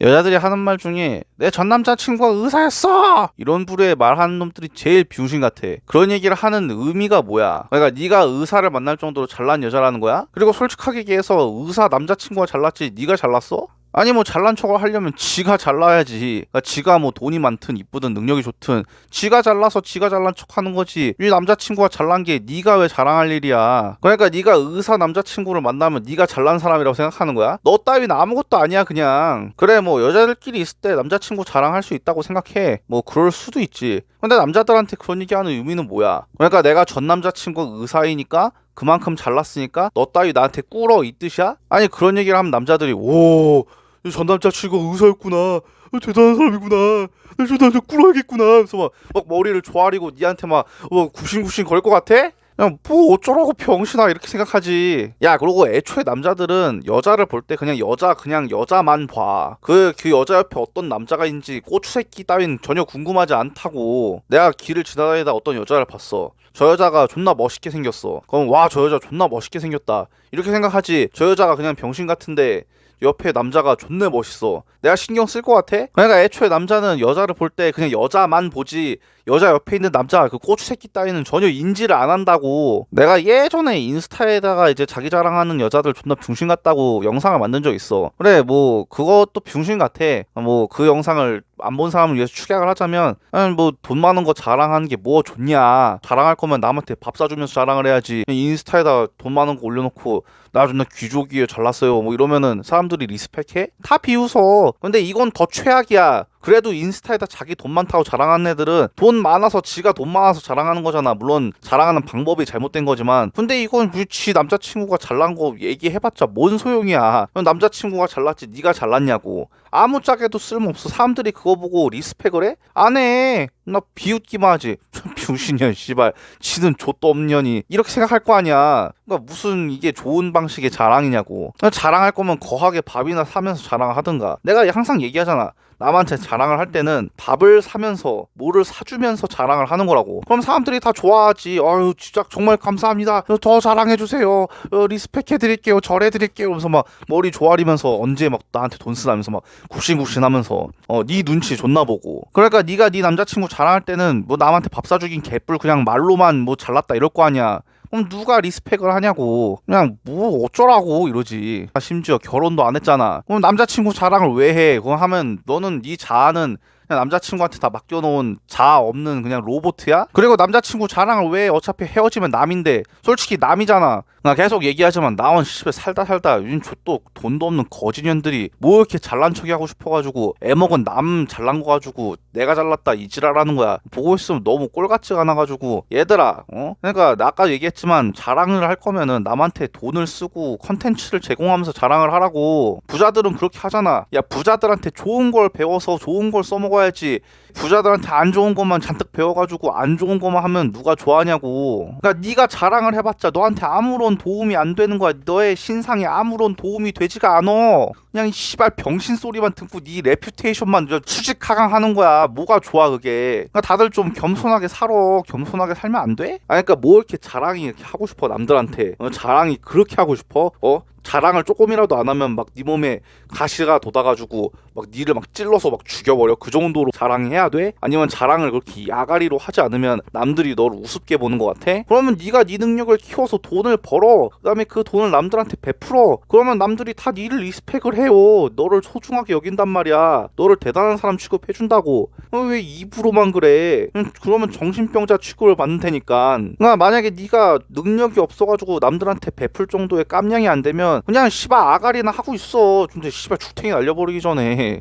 여자들이 하는 말 중에 내 전 남자 친구가 의사였어 이런 부류의 말하는 놈들이 제일 병신 같아 그런 얘기를 하는 의미가 뭐야 그러니까 네가 의사를 만날 정도로 잘난 여자라는 거야? 그리고 솔직하게 얘기해서 의사 남자친구가 잘났지 네가 잘났어? 아니 뭐 잘난 척을 하려면 지가 잘나야지. 그러니까 지가 뭐 돈이 많든 이쁘든 능력이 좋든 지가 잘나서 지가 잘난 척하는 거지. 이 남자친구가 잘난 게 네가 왜 자랑할 일이야? 그러니까 네가 의사 남자친구를 만나면 네가 잘난 사람이라고 생각하는 거야? 너 따윈 아무것도 아니야 그냥. 그래 뭐 여자들끼리 있을 때 남자친구 자랑할 수 있다고 생각해. 뭐 그럴 수도 있지. 근데 남자들한테 그런 얘기하는 의미는 뭐야? 그러니까 내가 전 남자친구가 의사이니까 그만큼 잘났으니까 너 따위 나한테 꿇어 이 뜻이야? 아니 그런 얘기를 하면 남자들이 오 전 남자친구가 의사였구나. 어, 대단한 사람이구나. 저 남자 꿇어야겠구나. 그래서 막, 막 머리를 조아리고 니한테 막 어, 굽신굽신 걸것 같아? 그냥 뭐 어쩌라고 병신아 이렇게 생각하지. 야 그리고 애초에 남자들은 여자를 볼 때 그냥 여자 그냥 여자만 봐 그 그 여자 옆에 어떤 남자가 있는지 고추새끼 따윈 전혀 궁금하지 않다고. 내가 길을 지나다니다 어떤 여자를 봤어. 저 여자가 존나 멋있게 생겼어. 그럼 와 저 여자 존나 멋있게 생겼다. 이렇게 생각하지. 저 여자가 그냥 병신 같은데 옆에 남자가 존내 멋있어. 내가 신경 쓸 것 같아? 그러니까 애초에 남자는 여자를 볼 때 그냥 여자만 보지 여자 옆에 있는 남자 그 고추 새끼 따위는 전혀 인지를 안 한다고. 내가 예전에 인스타에다가 이제 자기 자랑하는 여자들 존나 병신 같다고 영상을 만든 적 있어. 그래 뭐 그것도 병신 같아. 뭐 그 영상을 안 본 사람을 위해서 축약을 하자면 뭐돈 많은 거 자랑하는 게 뭐 좋냐. 자랑할 거면 남한테 밥 사주면서 자랑을 해야지. 인스타에다 돈 많은 거 올려놓고 나 존나 귀족이에요 잘났어요 뭐 이러면은 사람들이 리스펙해? 다 비웃어. 근데 이건 더 최악이야 그래도 인스타에다 자기 돈 많다고 자랑하는 애들은 돈 많아서 지가 돈 많아서 자랑하는 거잖아. 물론 자랑하는 방법이 잘못된 거지만. 근데 이건 지. 남자친구가 잘난 거 얘기해봤자 뭔 소용이야. 남자친구가 잘났지 네가 잘났냐고. 아무짝에도 쓸모없어. 사람들이 그거 보고 리스펙을 해? 안 해나 비웃기만 하지. 병신년 씨발. 지는 좆도 없년이 이렇게 생각할 거 아니야. 그러니까 무슨 이게 좋은 방식의 자랑이냐고. 자랑할 거면 거하게 밥이나 사면서 자랑하든가. 내가 항상 얘기하잖아. 남한테 자랑을 할 때는 밥을 사면서 뭐를 사주면서 자랑을 하는 거라고. 그럼 사람들이 다 좋아하지. 아유 진짜 정말 감사합니다. 더 자랑해 주세요. 어, 리스펙해 드릴게요. 절해 드릴게요. 그러면서 막 머리 조아리면서 언제 막 나한테 돈 쓰다면서 막 굽신굽신 하면서 어네 눈치 존나 보고. 그러니까 네가 네 남자친구 자랑할 때는 뭐 남한테 밥 사주긴 개뿔 그냥 말로만 뭐 잘났다 이럴 거 아니야. 그럼 누가 리스펙을 하냐고. 그냥 뭐 어쩌라고 이러지. 아, 심지어 결혼도 안 했잖아. 그럼 남자친구 자랑을 왜 해? 그거 하면 너는 네 자아는 그냥 남자친구한테 다 맡겨놓은 자아 없는 그냥 로봇이야? 그리고 남자친구 자랑을 왜 어차피 헤어지면 남인데? 솔직히 남이잖아. 나 계속 얘기하지만 나온 시집에 살다 살다 요즘 족도 돈도 없는 거지년들이 뭐 이렇게 잘난 척이 하고 싶어가지고 애먹은 남 잘난 거 가지고 내가 잘났다 이지랄하는 거야. 보고 있으면 너무 꼴같지가 않아가지고. 얘들아 어? 그러니까 나 아까 얘기했지만 자랑을 할 거면은 남한테 돈을 쓰고 컨텐츠를 제공하면서 자랑을 하라고. 부자들은 그렇게 하잖아. 야 부자들한테 좋은 걸 배워서 좋은 걸 써먹어야 지 부자들한테 안 좋은 것만 잔뜩 배워가지고 안 좋은 것만 하면 누가 좋아하냐고. 그러니까 네가 자랑을 해봤자 너한테 아무런 도움이 안 되는 거야. 너의 신상에 아무런 도움이 되지가 않어 그냥 이 씨발 병신 소리만 듣고 네 레퓨테이션만 수직 하강하는 거야. 뭐가 좋아 그게? 그러니까 다들 좀 겸손하게 살아. 겸손하게 살면 안 돼? 아니 그러니까 뭐 이렇게 자랑이 이렇게 하고 싶어 남들한테? 어, 자랑이 그렇게 하고 싶어? 어? 자랑을 조금이라도 안 하면 막 네 몸에 가시가 돋아가지고 막 니를 막 찔러서 막 죽여버려. 그 정도로 자랑해야 돼? 아니면 자랑을 그렇게 야가리로 하지 않으면 남들이 너를 우습게 보는 것 같아? 그러면 네가 네 능력을 키워서 돈을 벌어. 그 다음에 그 돈을 남들한테 베풀어. 그러면 남들이 다 니를 리스펙을 해요. 너를 소중하게 여긴단 말이야. 너를 대단한 사람 취급해준다고. 어, 왜 입으로만 그래? 음, 그러면 정신병자 취급을 받는 테니까. 그러니까 만약에 네가 능력이 없어가지고 남들한테 베풀 정도의 깜냥이 안 되면 그냥 씨발 아가리나 하고 있어. 근데 씨발 죽탱이 날려버리기 전에